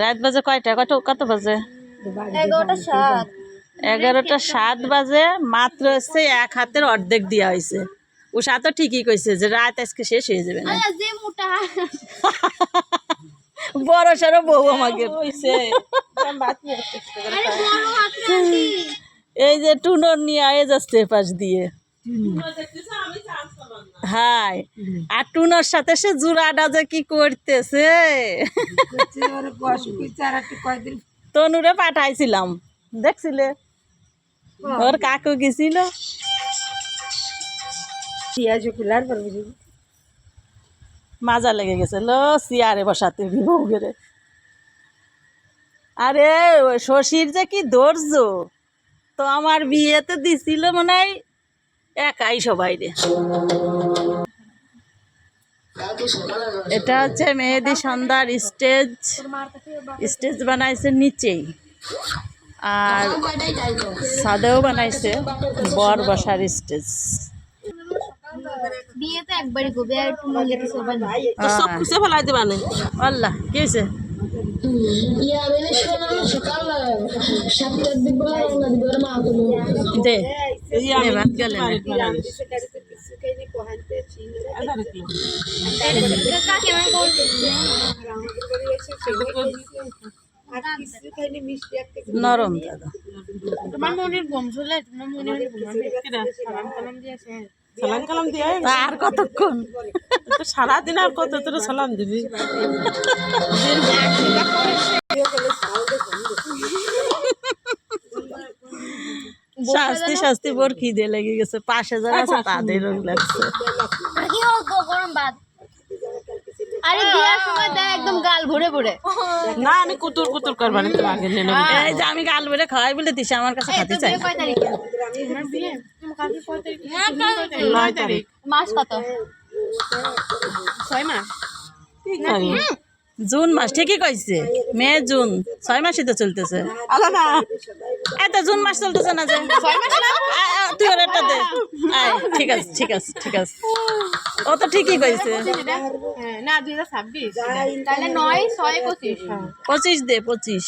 রাত বাজে কয়টা? কত কত বাজে? এগারোটা সাত। বাজে মাত্র হচ্ছে এক হাতের অর্ধেক দেওয়া হয়েছে উষা তো ঠিকই কইছে যে রাত আজকে শেষ হয়ে যাবে না। আরে যে মোটা। বড় সড়ো বউ আমাকে। এই যে টুনর নিয়ে আয়ে যাচ্ছে পাশ দিয়ে। হাই, আর টুনর সাথে সে জুড়াটা যে কি করতেছে? তনুরে পাঠাইছিলাম, দেখছিলে? ওর কাকু গেছিল মাজা লেগে গেছে, লো চেয়ারে বসাতে গেরে আরে শশীর যে কি ধৈর্য, তো আমার বিয়েতে দিছিল মনে হয় একাই সবাই রে। এটা হচ্ছে মেহেদি সন্ধ্যার স্টেজ। স্টেজ বানাইছে নিচেই। আর সাদেও বানাইছে বর বসার স্টেজ। মন আল্লাহ কি হয়েছে? দে। নরম দাদা তোমার মনের বংশ হলে তোমার মনের সালাম কালাম দিয়েছে সালাম কালাম দিয়ে আর কতক্ষণ তো সারাদিন আর কত তোর সালাম দিবি শাস্তি শাস্তি বোর খিদে লেগে গেছে। পাশে যারা আছে তাদেরও লাগছে। কি হোক গো, গরম ভাত। আরে বিয়ার সময় দেয় একদম গাল ভরে ভরে। না আমি কুতুর কুতুর করবানি তো আগে নেন এই যে আমি গাল খাওয়াই বলে দিছি আমার কাছে চাই বিয়ে কয় তারিখে? নয় তারিখ। মাস কত? ছয় মাস। জুন মাস ঠিকই কইছে। May June. ছয় মাসই তো চলতেছে। আলা না এই তো জুন মাস চলতেছে না যে। তুই ওর একটা দে। ঠিক আছে ঠিক আছে ঠিক আছে। ও তো ঠিকই কইছে। না দুই হাজার ছাব্বিশ। তাহলে নয় ছয় পঁচিশ। পঁচিশ দে পঁচিশ।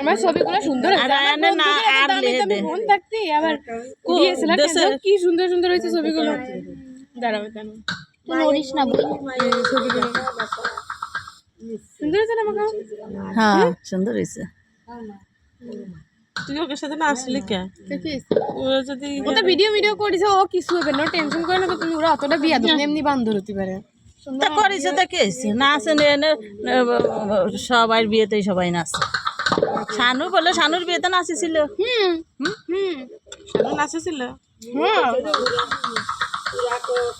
আমার ছবিগুলো সুন্দর না আর লেহে দে। ফোন থাকতে আবার কো, সুন্দর সুন্দর হয়েছে ছবিগুলো। দাঁড়াবে দাঁড়াবে তুই নড়িস না বল। সুন্দর হয়েছে না হ্যাঁ সুন্দর হয়েছে। তুই ওকে সাথে না আসলি কে? ও যদি ও তো ভিডিও ভিডিও করেছে ও কিছু হবে না টেনশন করে না তুমি ওরা অতটা বিয়া দেবে এমনি বান্ধর হতে পারে। তা করেছে তো কে নাচে এনে সবাই বিয়েতেই সবাই নাচে শানু বলে শানুর বিয়েতে নাচেছিল হুম। হুম? নাচেছিল হ্যাঁ।